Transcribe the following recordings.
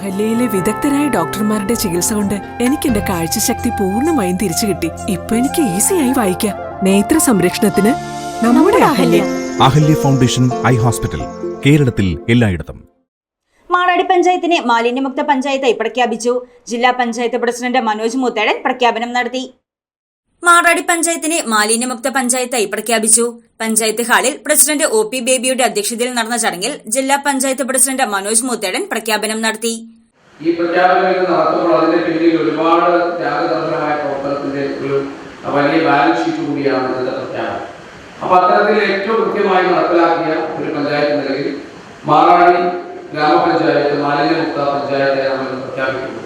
അഹല്യയിലെ വിദഗ്ധരായ ഡോക്ടർമാരുടെ ചികിത്സ കൊണ്ട് എനിക്ക് എന്റെ കാഴ്ചശക്തി പൂർണമായും തിരിച്ചു കിട്ടി. ഇപ്പൊ എനിക്ക് ഈസിയായി വായിക്കാം. നേത്ര സംരക്ഷണത്തിന് നമ്മുടെ Ahalya. Ahalya foundation eye hospital കേരളത്തിൽ എല്ലായിടത്തും. മാറാടി പഞ്ചായത്തിനെ മാലിന്യമുക്ത പഞ്ചായത്തായി പ്രഖ്യാപിച്ചു. ജില്ലാ പഞ്ചായത്ത് പ്രസിഡന്റ് മനോജ് മൂത്തേടൻ പ്രഖ്യാപനം നടത്തി. മാറാടി പഞ്ചായത്തിനെ മാലിന്യമുക്ത പഞ്ചായത്തായി പ്രഖ്യാപിച്ചു. പഞ്ചായത്ത് ഹാളിൽ പ്രസിഡന്റ് ഒ പി ബേബിയുടെ അധ്യക്ഷതയിൽ നടന്ന ചടങ്ങിൽ ജില്ലാ പഞ്ചായത്ത് പ്രസിഡന്റ് മനോജ് മൂത്തേടൻ പ്രഖ്യാപനം നടത്തി. ഈ പ്രഖ്യാപനം നടത്തുമ്പോൾ അതിന്റെ പിന്നിൽ ഒരുപാട് ത്യാഗതന്ത്രമായ പ്രവർത്തനത്തിന്റെ ഒരു വലിയ ബാലൻസ് ഷീറ്റ് കൂടിയാണ് ഇതിന്റെ പ്രഖ്യാപനം. അപ്പൊ അത്തരത്തിൽ ഏറ്റവും കൃത്യമായി നടപ്പിലാക്കിയ ഒരു പഞ്ചായത്ത് നിലയിൽ മാറാടി ഗ്രാമപഞ്ചായത്ത് മാലിന്യമുക്ത പഞ്ചായത്തെ നമ്മൾ പ്രഖ്യാപിക്കുന്നു.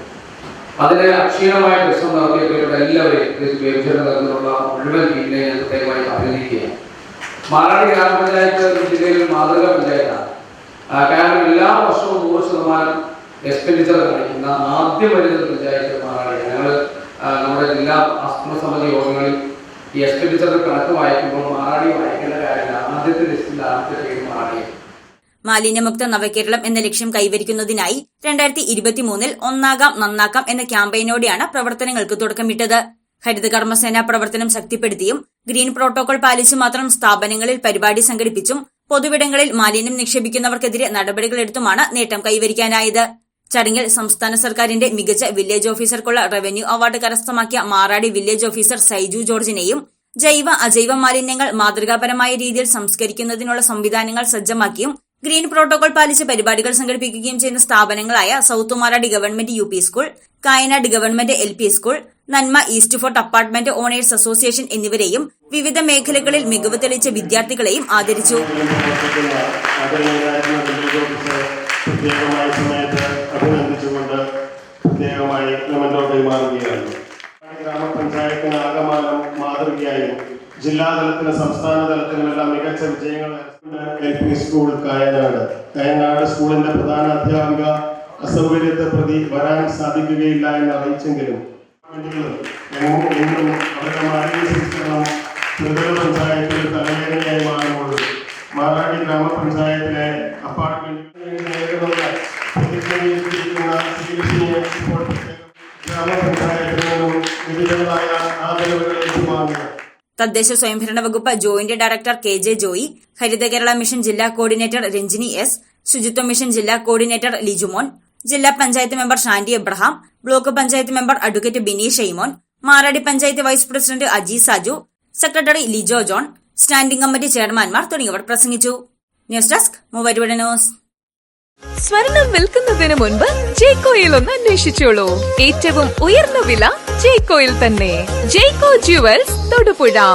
അതിന് അക്ഷീണമായ പരിശ്രമം നടത്തിയവരുടെ എല്ലാവരെയും വിഭജന തരത്തിലുള്ള മുഴുവൻ ടീമിനെ ഞാൻ പ്രത്യേകമായി അഭിനന്ദിക്കുകയാണ്. മാറാടി ഗ്രാമപഞ്ചായത്ത് ജില്ലയിൽ മാതൃകാ പഞ്ചായത്താണ്. കാരണം എല്ലാ വർഷവും നൂറ് ശതമാനം എക്സ്പെൻഡിച്ചർ കാണിക്കുന്ന ആദ്യം വരുന്ന പഞ്ചായത്ത് മാറാടി ഞങ്ങൾ നമ്മുടെ ജില്ലാ ആസൂത്രണ സമിതി യോഗങ്ങളിൽ ഈ എക്സ്പെൻഡിച്ചറിന്റെ കണക്ക് വായിക്കുമ്പോൾ മാറാടി വായിക്കേണ്ട കാര്യമില്ല. ആദ്യത്തെ ലിസ്റ്റിൽ ആദ്യത്തെ പേര് മാറാടിയാണ്. മാലിന്യമുക്ത നവകേരളം എന്ന ലക്ഷ്യം കൈവരിക്കുന്നതിനായി രണ്ടായിരത്തി ഇരുപത്തിമൂന്നിൽ ഒന്നാകാം നന്നാക്കാം എന്ന ക്യാമ്പയിനോടെയാണ് പ്രവർത്തനങ്ങൾക്ക് തുടക്കമിട്ടത്. ഹരിത കർമ്മസേന പ്രവർത്തനം ശക്തിപ്പെടുത്തിയും ഗ്രീൻ പ്രോട്ടോകോൾ പാലിച്ചു മാത്രം സ്ഥാപനങ്ങളിൽ പരിപാടി സംഘടിപ്പിച്ചും പൊതുവിടങ്ങളിൽ മാലിന്യം നിക്ഷേപിക്കുന്നവർക്കെതിരെ നടപടികളെടുത്തുമാണ് നേട്ടം കൈവരിക്കാനായത്. ചടങ്ങിൽ സംസ്ഥാന സർക്കാരിന്റെ മികച്ച വില്ലേജ് ഓഫീസർക്കുള്ള റവന്യൂ അവാർഡ് കരസ്ഥമാക്കിയ മാറാടി വില്ലേജ് ഓഫീസർ സൈജു ജോർജിനെയും ജൈവ അജൈവ മാലിന്യങ്ങൾ മാതൃകാപരമായ രീതിയിൽ സംസ്കരിക്കുന്നതിനുള്ള സംവിധാനങ്ങൾ സജ്ജമാക്കിയും ഗ്രീൻ പ്രോട്ടോകോൾ പാലിച്ച് പരിപാടികൾ സംഘടിപ്പിക്കുകയും ചെയ്യുന്ന സ്ഥാപനങ്ങളായ south Maradi government U P school Kayanad government L P school Nanma east fort apartment owners association എന്നിവരെയും വിവിധ മേഖലകളിൽ മികവ് തെളിയിച്ച വിദ്യാർത്ഥികളെയും ആദരിച്ചു. ഗ്രാമപഞ്ചായത്തിന് ആകമാനം മാതൃകയായും ജില്ലാതലത്തിന് സംസ്ഥാന തലത്തിലുമെല്ലാം മികച്ച വിജയങ്ങൾ L P school Kayanad Kayanad സ്കൂളിന്റെ പ്രധാന അധ്യാപിക അസൗകര്യത്തെ പ്രതി വരാൻ സാധിക്കുകയില്ല എന്ന് അറിയിച്ചെങ്കിലും അവരുടെ തദ്ദേശ സ്വയംഭരണ വകുപ്പ് joint director K J Joy Haritha Kerala mission ജില്ലാ കോർഡിനേറ്റർ രഞ്ജിനി എസ് ശുചിത്വ മിഷൻ ജില്ലാ കോർഡിനേറ്റർ ലിജുമോൻ ജില്ലാ panchayat member Shanti Abraham block panchayat member advocate Bini Shaimon Maradi panchayat vice president Aji Saju secretary Lijo John standing committee ചെയർമാൻമാർ തുടങ്ങിയവർ പ്രസംഗിച്ചു. News desk news. സ്വർണം വിൽക്കുന്നതിന് മുൻപ് ജേക്കോയിൽ ഒന്ന് അന്വേഷിച്ചോളൂ. ഏറ്റവും ഉയർന്ന വില ജേക്കോയിൽ തന്നെ. ജേക്കോ ജുവൽസ് தோடுபுழா